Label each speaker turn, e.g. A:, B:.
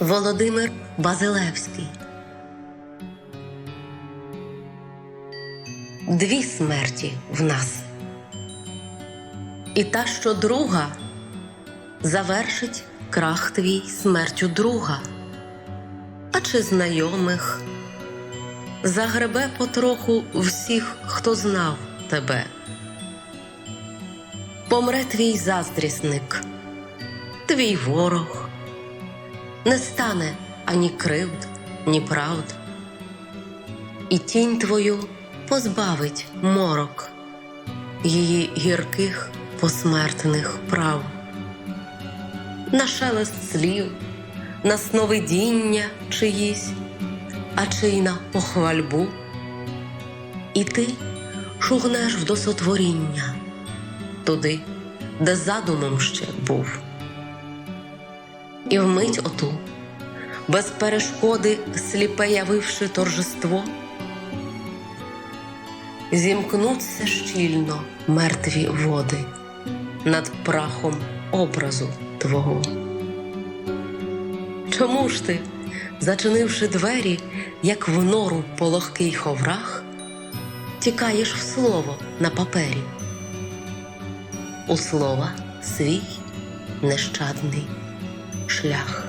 A: Володимир Базилевський. Дві смерті в нас. І та, що друга, завершить крах твій смертю друга, а чи знайомих загребе потроху всіх, хто знав тебе. Помре твій заздрісник, твій ворог, не стане ані кривд, ні правд, і тінь твою позбавить морок її гірких посмертних прав, на шелест слів, на сновидіння чиїсь, а чи й на похвальбу, і ти шугнеш в досотворіння туди, де задумом ще був. І вмить оту, без перешкоди сліпе явивши торжество, зімкнуться щільно мертві води над прахом образу Твого. Чому ж ти, зачинивши двері, як в нору пологкий ховрах, тікаєш в слово на папері? У слова свій нещадний Laj.